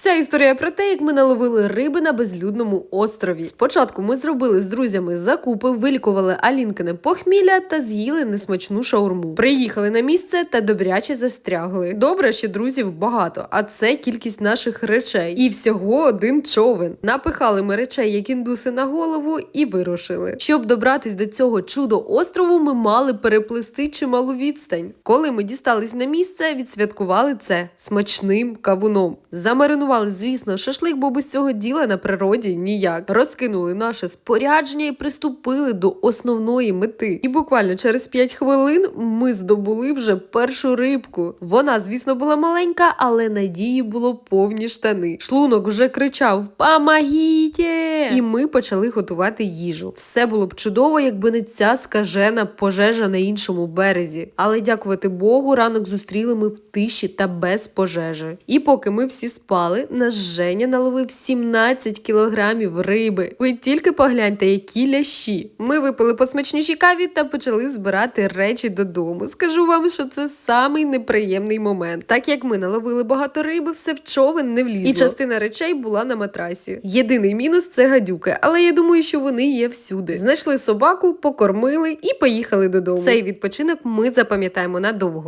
Ця історія про те, як ми наловили риби на безлюдному острові. Спочатку ми зробили з друзями закупи, вилікували Алінкине похмілля та з'їли несмачну шаурму. Приїхали на місце та добряче застрягли. Добре, що друзів багато, а це кількість наших речей. І всього один човен. Напихали ми речей, як індуси на голову, і вирушили. Щоб добратись до цього чудо острову, ми мали переплисти чималу відстань. Коли ми дістались на місце, відсвяткували це смачним кавуном. Замаринували, звісно, шашлик, бо без цього діла на природі ніяк. Розкинули наше спорядження і приступили до основної мети. І буквально через 5 хвилин ми здобули вже першу рибку. Вона, звісно, була маленька, але надії було повні штани. Шлунок вже кричав «Помогітє!» І ми почали готувати їжу. Все було б чудово, якби не ця скажена пожежа на іншому березі. Але дякувати Богу, ранок зустріли ми в тиші та без пожежі. І поки ми всі спали, наш Женя наловив 17 кілограмів риби. Ви тільки погляньте, які лящі. Ми випили по смачнішій каві та почали збирати речі додому. Скажу вам, що це самий неприємний момент. Так як ми наловили багато риби, все в човен не влізло. І частина речей була на матрасі. Єдиний мінус це гадюки, але я думаю, що вони є всюди. Знайшли собаку, покормили і поїхали додому. Цей відпочинок ми запам'ятаємо надовго.